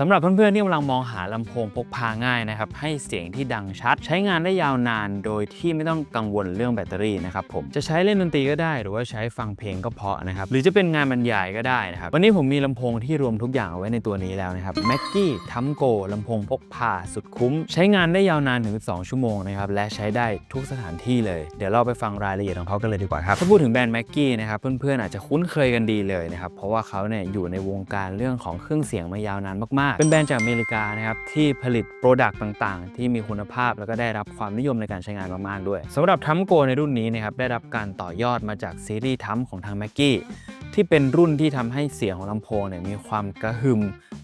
สำหรับเพื่อนๆที่กำลังมองหาลำโพงพกพาง่ายนะครับให้เสียงที่ดังชัด ใช้งานได้ยาวนาน โดยที่ไม่ต้องกังวลเรื่องแบตเตอรี่นะครับผมจะใช้เล่นดนตรีก็ได้ หรือว่าใช้ฟังเพลงก็เพาะนะครับหรือจะเป็นงานบรรยายก็ได้นะครับวันนี้ผมมีลำโพงที่รวมทุกอย่างเอาไว้ในตัวนี้แล้วนะครับ m a c g i e ทัมโกลำโพงพกพาสุดคุ้ม ใช้งานได้ยาวนานถึง 2 ชั่วโมงนะครับและใช้ได้ทุกสถานที่เลยเดี๋ยวเราไปฟังรายละเอียดของเขากันเลยดีกว่าครับถ้าพูดถึงแบรนด์ m a c g i e นะครับเพื่อนๆอาจจะคุ้นเคยกันดีเลยนะครับเพราะว่าเขาเนี่ยอยู่ในวงการเรื่องของเครื่องเสียงมายาวนานมากๆเป็นแบรนด์จากอเมริกานะครับที่ผลิตโปรดักต์ต่างๆ ที่มีคุณภาพแล้วก็ได้รับความนิยมในการใช้งานมากๆด้วยสำหรับทัมโกในรุ่นนี้นะครับได้รับการต่อยอดมาจากซีรีส์ทัมของทาง m a c g i e ที่เป็นรุ่นที่ทำให้เสียงของลำโพงเนี่ยมีความกระหึ่ม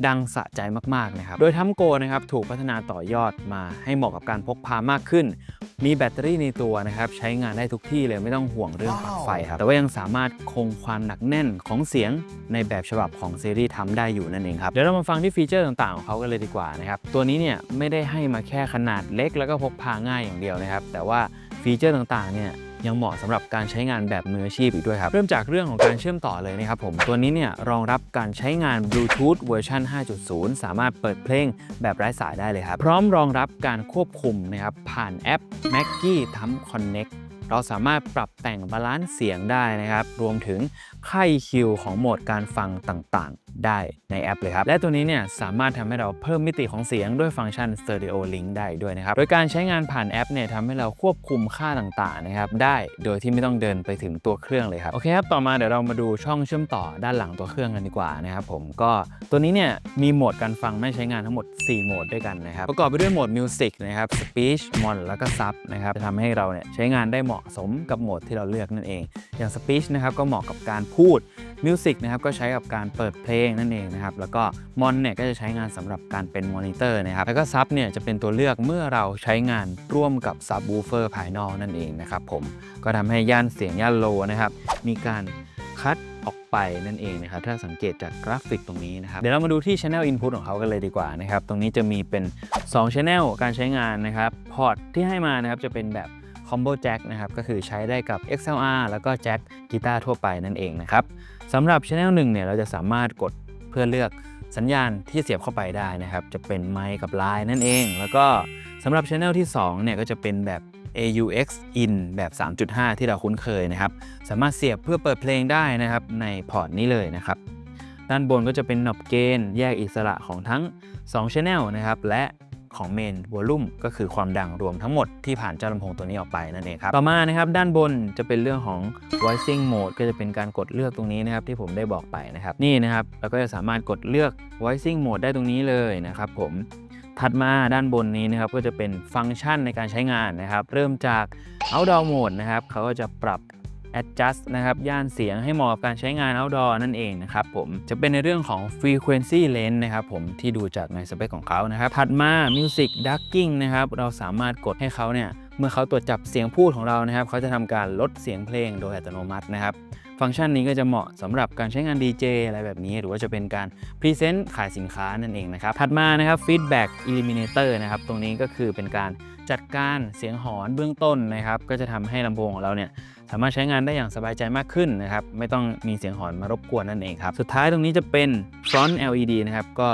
ดังสะใจมากๆนะครับ โดยทัมโกนะครับถูกพัฒนาต่อยอดมาให้เหมาะกับการพกพามากขึ้น มีแบตเตอรี่ในตัวนะครับใช้งานได้ทุกที่เลยไม่ต้องห่วงเรื่องปลั๊กไฟครับ แต่ว่ายังสามารถคงความหนักแน่นของเสียงในแบบฉบับของซีรีส์ทัมได้อยู่นั่นเองครับ เดี๋ยวเรามาฟังที่ฟีเจอร์ต่างๆของเขากันเลยดีกว่านะครับ ตัวนี้เนี่ยไม่ได้ให้มาแค่ขนาดเล็กแล้วก็พกพาง่ายอย่างเดียวนะครับ แต่ว่าฟีเจอร์ต่างๆเนี่ย ยังเหมาะสำหรับการใช้งานแบบมืออาชีพอีกด้วยครับ เริ่มจากเรื่องของการเชื่อมต่อเลยนะครับผม ตัวนี้เนี่ยรองรับการใช้งาน Bluetooth เวอร์ชัน5.0 สามารถเปิดเพลงแบบไร้สายได้เลยครับ พร้อมรองรับการควบคุมนะครับผ่านแอป m a c g i e ทำ Connect เราสามารถปรับแต่งบาลานซ์เสียงได้นะครับ รวมถึง ค่ายคิวของโหมดการฟังต่างๆ ได้ในแอปเลยครับ และตัวนี้เนี่ยสามารถทำให้เราเพิ่มมิติของเสียงด้วยฟังก์ชัน Stereo Link ได้ด้วยนะครับ โดยการใช้งานผ่านแอปเนี่ยทำให้เราควบคุมค่าต่างๆนะครับได้โดยที่ไม่ต้องเดินไปถึงตัวเครื่องเลยครับ โอเคครับ ต่อมาเดี๋ยวเรามาดูช่องเชื่อมต่อด้านหลังตัวเครื่องกันดีกว่านะครับผมก็ตัวนี้เนี่ยมีโหมดการฟังไม่ใช้งานทั้งหมด 4 โหมดด้วยกันนะครับประกอบไปด้วยโหมด Music นะครับ Speech Mon แล้วก็ Sub นะครับจะทำให้เราเนี่ยใช้งานได้เหมาะสมกับโหมดที่เราเลือกนั่นเอง อย่าง Speech นะครับก็เหมาะกับการพูด Music นะครับก็ใช้กับการเปิดเพลงนั่นเองนะครับแล้วก็ Mon เนี่ยก็จะใช้งานสำหรับการเป็นมอนิเตอร์นะครับแล้วก็ Sub เนี่ยจะเป็นตัวเลือกเมื่อเราใช้งานร่วมกับ Subwoofer ภายนอกนั่นเองนะครับผมก็ทำให้ย่านเสียงย่านโลนะครับมีการคัดออกไปนั่นเองนะครับถ้าสังเกตจากกราฟิกตรงนี้นะครับเดี๋ยวเรามาดูที่ Channel Input ของเขากันเลยดีกว่านะครับตรงนี้จะมีเป็น 2 Channel การใช้งานนะครับพอร์ตที่ให้มานะครับจะเป็นแบบ Combo Jack นะครับก็คือใช้ได้กับ XLR แล้วก็แจ็คกีตาร์ทั่วไปนั่นเองนะครับสำหรับ Channel 1เนี่ยเราจะสามารถกดเพื่อเลือกสัญญาณที่เสียบเข้าไปได้นะครับ จะเป็นไมค์กับไลน์นั่นเอง แล้วก็สำหรับ Channel ที่2เนี่ยก็จะเป็นแบบ AUX in แบบ 3.5 ที่เราคุ้นเคยนะครับ สามารถเสียบเพื่อเปิดเพลงได้นะครับในพอร์ตนี้เลยนะครับ ด้านบนก็จะเป็นหนอบเกณฑ์แยกอิสระของทั้ง 2 Channel นะครับ และ ของเมนวอลลุ่มก็คือความดังรวมทั้งหมดที่ผ่านเจ้าลำโพงตัวนี้ออกไปนั่นเองครับต่อมานะครับด้านบนจะเป็นเรื่องของ voicing mode ก็จะเป็นการกดเลือกตรงนี้นะครับที่ผมได้บอกไปนะครับนี่นะครับเราก็จะสามารถกดเลือก voicing mode ได้ตรงนี้เลยนะครับผมถัดมาด้านบนนี้นะครับก็จะเป็นฟังก์ชันในการใช้งานนะครับ เริ่มจาก outdoor mode นะครับเขาก็จะปรับ adjust นะครับ ย่านเสียงให้เหมาะกับการใช้งาน outdoor นั่นเองนะครับผม จะเป็นในเรื่องของ frequency range นะครับผมที่ดูจากในสเปคของเขานะครับ ถัดมา music ducking นะครับ เราสามารถกดให้เขาเนี่ย เมื่อเขาตรวจจับเสียงพูดของเรานะครับ เขาจะทำการลดเสียงเพลงโดยอัตโนมัตินะครับฟังก์ชันนี้ก็จะเหมาะสำหรับการใช้งาน DJ อะไรแบบนี้ หรือว่าจะเป็นการพรีเซนต์ขายสินค้านั่นเองนะครับ ถัดมานะครับ Feedback Eliminator นะครับ ตรงนี้ก็คือเป็นการจัดการเสียงหอนเบื้องต้นนะครับ ก็จะทำให้ลำโพงของเราเนี่ย สามารถใช้งานได้อย่างสบายใจมากขึ้นนะครับ ไม่ต้องมีเสียงหอนมารบกวนนั่นเองครับ สุดท้ายตรงนี้จะเป็น Front LED นะครับ ก็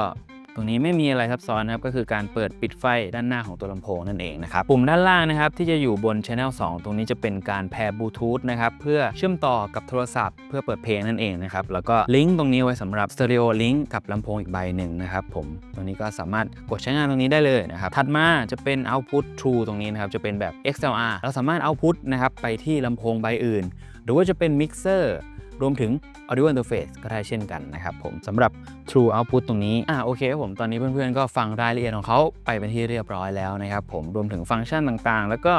รงนี้ไม่มีอะไรซับซ้อนนะครับก็คือการเปิดปิดไฟด้านหน้าของตัวลำโพงนั่นเองนะครับปุ่มด้านล่างนะครับที่จะอยู่บน Channel 2 ตรงนี้จะเป็นการแพร์บลูทูธนะครับเพื่อเชื่อมต่อกับโทรศัพท์เพื่อเปิดเพลงนั่นเองนะครับแล้วก็ลิงก์ตรงนี้ไว้สำหรับ Stereo Link กับลำโพงอีกใบหนึ่งนะครับผมตรงนี้ก็สามารถกดใช้งานตรงนี้ได้เลยนะครับถัดมาจะเป็น Output True ตรงนี้นะครับจะเป็นแบบ XLR เราสามารถ Output นะครับไปที่ลำโพงใบอื่น หรือว่าจะเป็น Mixer ร รวมถึง Audio Interface ก็ได้เช่นกันนะครับผมสำหรับ True Output ตรงนี้ อ่าโอเคครับผมตอนนี้เพื่อนๆ ก็ฟังรายละเอียดของเขาไปเป็นที่เรียบร้อยแล้วนะครับผมรวมถึงฟังก์ชันต่างๆ แล้วก็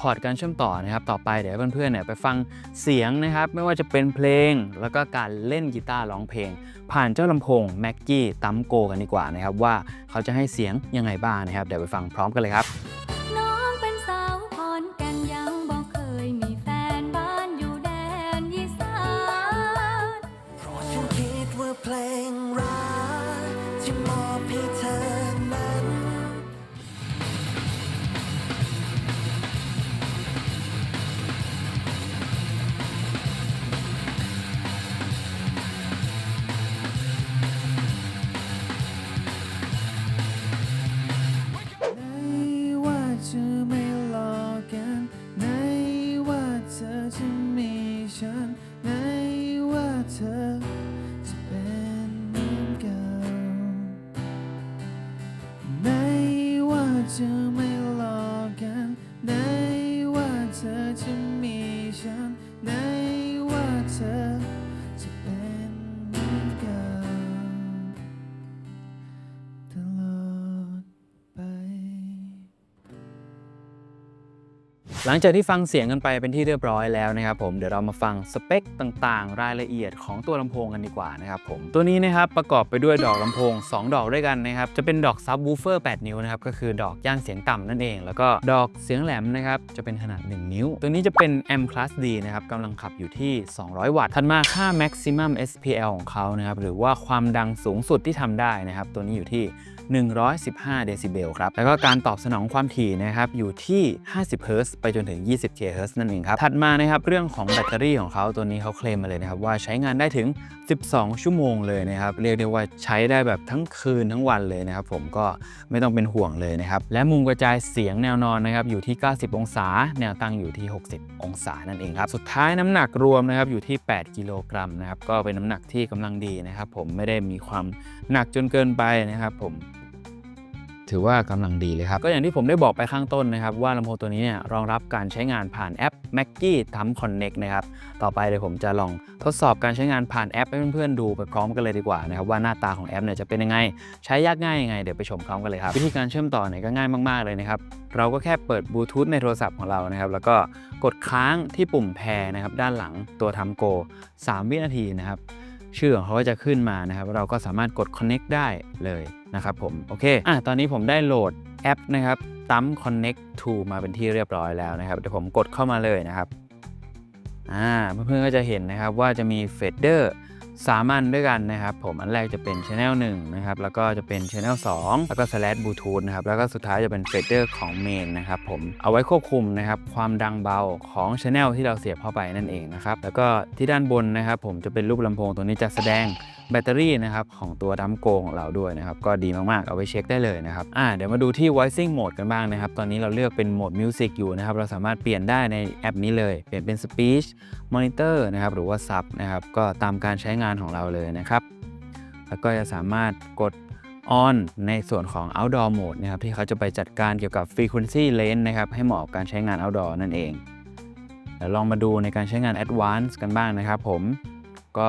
พอร์ตการเชื่อมต่อนะครับต่อไปเดี๋ยวเพื่อนๆเนี่ยไปฟังเสียงนะครับไม่ว่าจะเป็นเพลง แล้วก็การเล่นกีตาร์ร้องเพลง ผ่านเจ้าลำโพง m a g g i e ตัมโกกันดีกว่านะครับว่าเขาจะให้เสียงยังไงบ้างนะครับเดี๋ยวไปฟังพร้อมกันเลยครับ เธอจะเป็น หลังจากที่ฟังเสียงกันไปเป็นที่เรียบร้อยแล้วนะครับผมเดี๋ยวเรามาฟังสเปคต่างๆ รายละเอียดของตัวลำโพงกันดีกว่านะครับผมตัวนี้นะครับประกอบไปด้วยดอกลำโพง 2 ดอกด้วยกันนะครับจะเป็นดอกซับวูเฟอร์ 8 นิ้วนะครับก็คือดอกย่านเสียงต่ำนั่นเอง แล้วก็ดอกเสียงแหลมนะครับจะเป็นขนาด 1 นิ้ว ตัวนี้จะเป็น M Class D นะครับกำลังขับอยู่ที่ 200 วัตต์ถัดมาค่า maximum SPL ของเขานะครับหรือว่าความดังสูงสุดที่ทำได้นะครับตัวนี้อยู่ที่ 115 เดซิเบลครับ แล้วก็การตอบสนองความถี่นะครับอยู่ที่ 50เฮิร์ตซ์ไปจนถึง 20เฮิรตซ์นั่นเองครับ ถัดมานะครับเรื่องของแบตเตอรี่ของเขาตัวนี้เขาเคลมมาเลยนะครับว่าใช้งานได้ถึง 12 ชั่วโมงเลยนะครับ เรียกได้ว่าใช้ได้แบบทั้งคืนทั้งวันเลยนะครับผมก็ไม่ต้องเป็นห่วงเลยนะครับ และมุมกระจายเสียงแนวนอนนะครับอยู่ที่ 90 องศา แนวตั้งอยู่ที่ 60 องศานั่นเองครับ สุดท้ายน้ำหนักรวมนะครับอยู่ที่ 8 กิโลกรัมนะครับก็เป็นน้ำหนักที่กำลังดีนะครับผมไม่ได้มีความหนักจนเกินไปนะครับผม ถือว่ากำลังดีเลยครับ ก็อย่างที่ผมได้บอกไปข้างต้นนะครับ ว่าลำโพงตัวนี้เนี่ยรองรับการใช้งานผ่านแอป m a c กี้ทำ Connect นะครับ ต่อไปเดี๋ยวผมจะลองทดสอบการใช้งานผ่านแอปให้เพื่อนๆดูไปพร้อมกันเลยดีกว่านะครับว่าหน้าตาของแอปเนี่ยจะเป็นยังไง ใช้ยากง่ายยังไงเดี๋ยวไปชมพร้อมกันเลยครับ วิธีการเชื่อมต่อเนี่ยก็ง่ายมากๆเลยนะครับเราก็แค่เปิดบลูทูธในโทรศัพท์ของเรานะครับแล้วก็กดค้างที่ปุ่มแพรนะครับด้านหลังตัวทำโก 3 วินาทีนะครับ ชื่อของเขาก็จะขึ้นมานะครับ เราก็สามารถกด connect ได้เลยนะครับผม โอเค อะ ตอนนี้ผมได้โหลดแอปนะครับตั้ม connect to มาเป็นที่เรียบร้อยแล้วนะครับ เดี๋ยวผมกดเข้ามาเลยนะครับ อ่า เพื่อนๆก็จะเห็นนะครับว่าจะมีเฟดเดอร์ สามอันด้วยกันนะครับผมอันแรกจะเป็น Channel 1นะครับแล้วก็จะเป็น Channel 2 แล้วก็ slash Bluetooth นะครับแล้วก็สุดท้ายจะเป็นเฟดเดอร์ของเมนนะครับผมเอาไว้ควบคุมนะครับความดังเบาของ Channel ที่เราเสียบเข้าไปนั่นเองนะครับแล้วก็ที่ด้านบนนะครับผมจะเป็นรูปลำโพงตัวนี้จะแสดง แบตเตอรี่นะครับของตัวดัมโกของเราด้วยนะครับก็ดีมากๆเอาไว้เช็คได้เลยนะครับอ่าเดี๋ยวมาดูที่ voicing mode กันบ้างนะครับ ตอนนี้เราเลือกเป็นโหมด music อยู่นะครับ เราสามารถเปลี่ยนได้ในแอปนี้เลย เปลี่ยนเป็น speech monitor นะครับหรือว่า sub นะครับก็ตามการใช้งานของเราเลยนะครับ แล้วก็จะสามารถกด on ในส่วนของ outdoor mode นะครับที่เขาจะไปจัดการเกี่ยวกับ frequency range นะครับให้เหมาะกับการใช้งาน outdoor นั่นเองเดี๋ยวลองมาดูในการใช้งาน advanced กันบ้างนะครับผมก็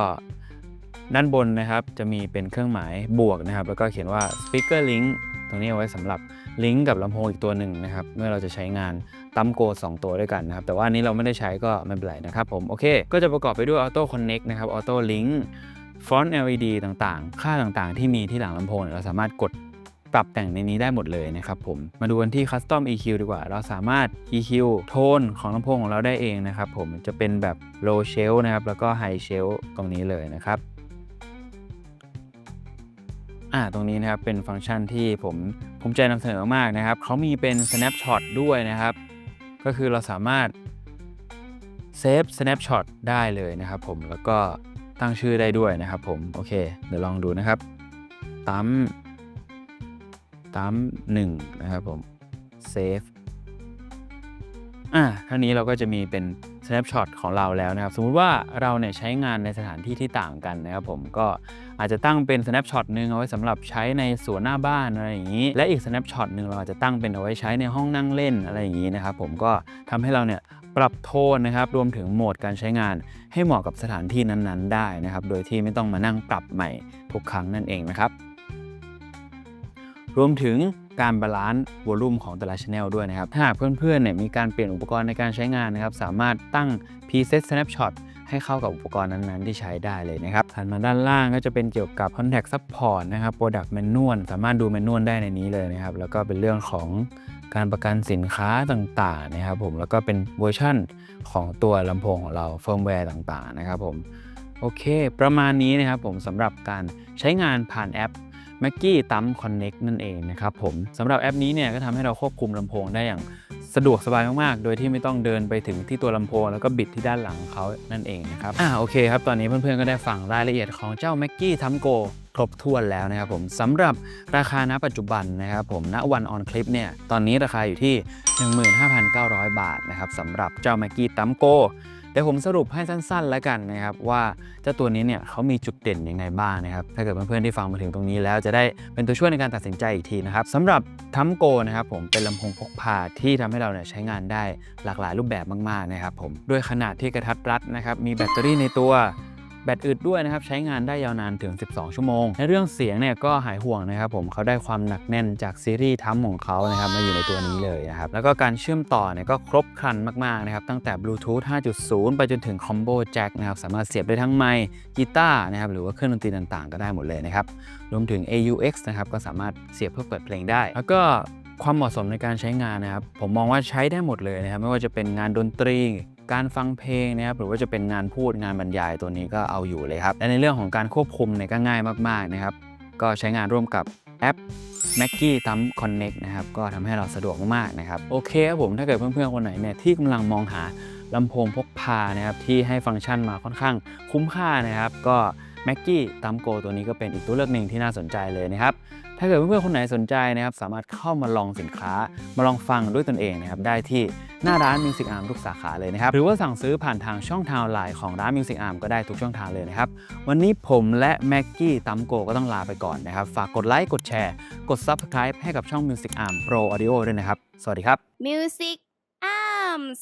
ด้านบนนะครับจะมีเป็นเครื่องหมายบวกนะครับ แล้วก็เขียนว่า speaker link ตรงนี้เอาไว้สำหรับลิงก์กับลำโพงอีกตัวหนึ่งนะครับ เมื่อเราจะใช้งานตั้มโก2ตัวด้วยกันนะครับ แต่ว่าอันนี้เราไม่ได้ใช้ก็ไม่เป็นไรนะครับผม โอเค ก็จะประกอบไปด้วย auto connect นะครับ auto link font LED ต่างๆ ค่าต่างๆ ที่มีที่หลังลำโพงเนี่ยเราสามารถกดปรับแต่งในนี้ได้หมดเลยนะครับผม มาดูกันที่ custom EQ ดีกว่า เราสามารถ EQ โทนของลำโพงของเราได้เองนะครับผม จะเป็นแบบ low shelf นะครับ แล้วก็ high shelf ตรงนี้เลยนะครับ อ่าตรงนี้นะครับเป็นฟังก์ชันที่ผมภูมิใจนำเสนอมากนะครับเขามีเป็น snapshot ด้วยนะครับ ก็คือเราสามารถเซฟ snapshot ได้เลยนะครับผมแล้วก็ตั้งชื่อได้ด้วยนะครับผม โอเค เดี๋ยวลองดูนะครับตั้มตั้มหนึ่งนะครับผมเซฟอะท่านี้เราก็จะมีเป็น snapshot ของเราแล้วนะครับ สมมุติว่าเราเนี่ยใช้งานในสถานที่ที่ต่างกันนะครับผมก็ อาจจะตั้งเป็น snapshot หนึ่งเอาไว้สำหรับใช้ในสวนหน้าบ้านอะไรอย่างนี้ และอีก snapshot หนึ่งเราอาจจะตั้งเป็นเอาไว้ใช้ในห้องนั่งเล่นอะไรอย่างนี้นะครับผมก็ทำให้เราเนี่ยปรับโทนนะครับรวมถึงโหมดการใช้งาน ให้เหมาะกับสถานที่นั้นๆ ได้นะครับโดยที่ไม่ต้องมานั่งปรับใหม่ทุกครั้งนั่นเองนะครับรวมถึงการบาลานซ์วอลลุ่มของแต่ละช anel ด้วยนะครับ ถ้าหากเพื่อนๆเนี่ยมีการเปลี่ยนอุปกรณ์ในการใช้งานนะครับ สามารถตั้ง preset snapshot ให้เข้ากับอุปกรณ์นั้นๆ ที่ใช้ได้เลยนะครับถัดมาด้านล่างก็จะเป็นเกี่ยวกับ contact support นะครับ product manual สามารถดู manual ได้ในนี้เลยนะครับ แล้วก็เป็นเรื่องของการประกันสินค้าต่างๆนะครับผมแล้วก็เป็นเวอร์ชั่นของตัวลำโพงของเราเฟิร์มแวร์ต่างๆนะครับผมโอเค ประมาณนี้นะครับผมสำหรับการใช้งานผ่านแอป m a c กี้ตั้ม Connect นั่นเองนะครับผมสำหรับแอปนี้เนี่ยก็ทำให้เราควบคุมลำโพงได้อย่าง สะดวกสบายมากๆ โดยที่ไม่ต้องเดินไปถึงที่ตัวลำโพงแล้วก็บิดที่ด้านหลังเขานั่นเองนะครับ อ่าโอเคครับ ตอนนี้เพื่อนๆ ก็ได้ฟังรายละเอียดของเจ้าแม็กกี้ทัมโกครบถ้วนแล้วนะครับผมสำหรับราคาณปัจจุบันนะครับผมณวันออนคลิปเนี่ยตอนนี้ราคาอยู่ที่ 15,900 บาทนะครับสำหรับเจ้าแม็กกี้ตัมโก ดี๋ยวผมสรุปให้สั้นๆแล้วกันนะครับว่าเจ้าตัวนี้เนี่ยเขามีจุดเด่นยังไงบ้างนะครับถ้าเกิดเพื่อนๆที่ฟังมาถึงตรงนี้แล้วจะได้เป็นตัวช่วยในการตัดสินใจอีกทีนะครับสำหรับทัมโกนะครับผมเป็นลำโพงพกพาที่ทำให้เราเนี่ยใช้งานได้หลากหลายรูปแบบมากๆนะครับผมด้วยขนาดที่กระทัดรัดนะครับมีแบตเตอรี่ในตัว แบตอึดด้วยนะครับใช้งานได้ยาวนานถึง 12 ชั่วโมง ในเรื่องเสียงเนี่ยก็หายห่วงนะครับผมเขาได้ความหนักแน่นจากซีรีส์ทั้มของเขานะครับมาอยู่ในตัวนี้เลยนะครับแล้วก็การเชื่อมต่อเนี่ยก็ครบครันมากๆนะครับตั้งแต่ Bluetooth 5.0 ไปจนถึง Combo Jack นะครับสามารถเสียบได้ทั้งไมค์กีตาร์นะครับหรือว่าเครื่องดนตรีต่างๆ ก็ได้หมดเลยนะครับรวมถึง AUX นะครับก็สามารถเสียบเพื่อเปิดเพลงได้ แล้วก็ความเหมาะสมในการใช้งานนะครับ ผมมองว่าใช้ได้หมดเลยนะครับ ไม่ว่าจะเป็นงานดนตรี การฟังเพลงนะครับหรือว่าจะเป็นงานพูดงานบรรยายตัวนี้ก็เอาอยู่เลยครับ และในเรื่องของการควบคุมเนี่ยก็ง่ายมากๆนะครับ ก็ใช้งานร่วมกับแอป m a c กี้ตัม Connect นะครับ ก็ทำให้เราสะดวกมากๆนะครับ โอเคครับผมถ้าเกิดเพื่อนๆ คนไหนเนี่ยที่กำลังมองหาลำโพงพกพานะครับ ที่ให้ฟังก์ชันมาค่อนข้างคุ้มค่านะครับ ก็ m a c กี้ตัมโกตัวนี้ก็เป็นอีกตัวเลือกหนึ่งที่น่าสนใจเลยนะครับ ถ้าเกิดเพื่อนๆคนไหนสนใจนะครับ สามารถเข้ามาลองสินค้ามาลองฟังด้วยตนเองนะครับ ได้ที่ หน้าร้าน Music Arm ทุกสาขาเลยนะครับ หรือว่าสั่งซื้อผ่านทางช่องทางไลน์ของร้าน Music Arm ก็ได้ทุกช่องทางเลยนะครับ วันนี้ผมและแม็กกี้ตัมโกก็ต้องลาไปก่อนนะครับ ฝากกดไลค์ กดแชร์ กด Subscribe ให้กับช่อง Music Arm Pro Audio ด้วยนะครับ สวัสดีครับ Music Arms